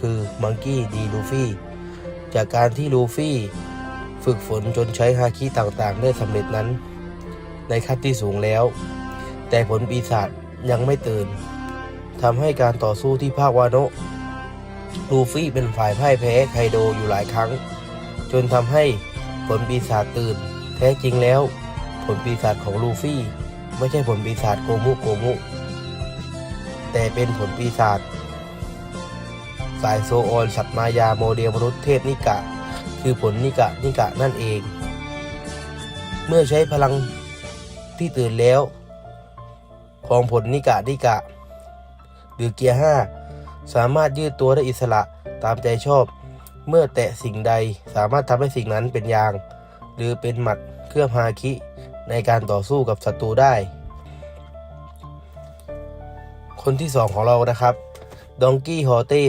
คือมังกี้ดีลูฟี่จากการที่ลูฟี่ฝึกฝนจนใช้ฮาคิต่างๆ ได้สำเร็จนั้น ในขั้นที่สูงแล้ว แต่ผลปีศาจยังไม่ตื่นทำให้การต่อสู้ที่ภาควาโนะลูฟี่เป็นฝ่ายพ่ายแพ้ไคโดอยู่หลายครั้ง จนทำให้ผลปีศาจตื่น แท้จริงแล้ว ผลปีศาจของลูฟี่ ไม่ใช่ผลปีศาจโกมุโกมุ แต่เป็นผลปีศาจ สายโซออนสัตมายาโมเดลมนุษย์เทพนิกะ คือผลนิกะนิกะนั่นเอง เมื่อใช้พลังที่ตื่นแล้ว ของผลนิกะนิกะ หรือเกียร์ 5 สามารถยืดตัวได้อิสระตามใจชอบ เมื่อแตะสิ่งใดสามารถทำให้สิ่งนั้นเป็นยาง หรือเป็นหมัดเครื่องฮาคิในการต่อสู้กับศัตรูได้ คนที่สองของเรานะครับดองกี้ฮอเต้